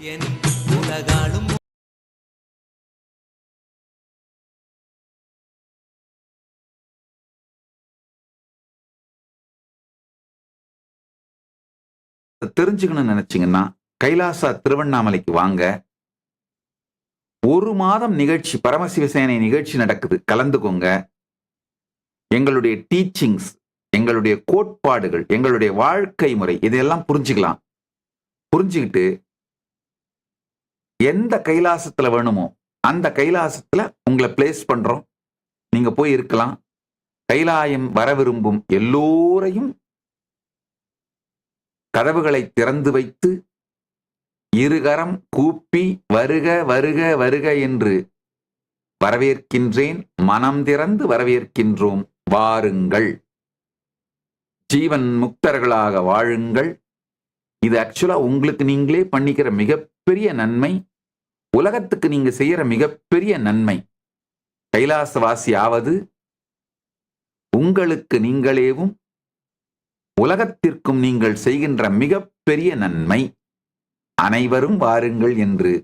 என் தெரிஞ்சுக்கணும்னு நினைச்சிங்கன்னா கைலாசா திருவண்ணாமலைக்கு வாங்க. ஒரு மாதம் நிகழ்ச்சி பரமசிவசேனை நிகழ்ச்சி நடக்குது. கலந்துக்கோங்க. எங்களுடைய டீச்சிங்ஸ் எங்களுடைய கோட்பாடுகள் எங்களுடைய வாழ்க்கை முறை இதையெல்லாம் புரிஞ்சுக்கலாம். புரிஞ்சுக்கிட்டு எந்த கைலாசத்துல வேணுமோ அந்த கைலாசத்துல உங்களை பிளேஸ் பண்றோம். நீங்க போய் இருக்கலாம். கைலாயம் வர விரும்பும் எல்லோரையும் கதவுகளை திறந்து வைத்து இருகரம் கூப்பி வருக வருக வருக என்று வரவேற்கின்றேன். மனம் திறந்து வரவேற்கின்றோம். வாருங்கள். ஜீவன் முக்தர்களாக வாழுங்கள். இது ஆக்சுவலா உங்களுக்கு நீங்களே பண்ணிக்கிற மிக மிகப்பெரிய நன்மை உலகத்துக்கு நீங்க செய்யற மிகப்பெரிய நன்மை. கைலாசவாசி ஆவது உங்களுக்கு நீங்களேவும் உலகத்திற்கும் நீங்கள் செய்கின்ற மிகப்பெரிய நன்மை. அனைவரும் வாருங்கள் என்று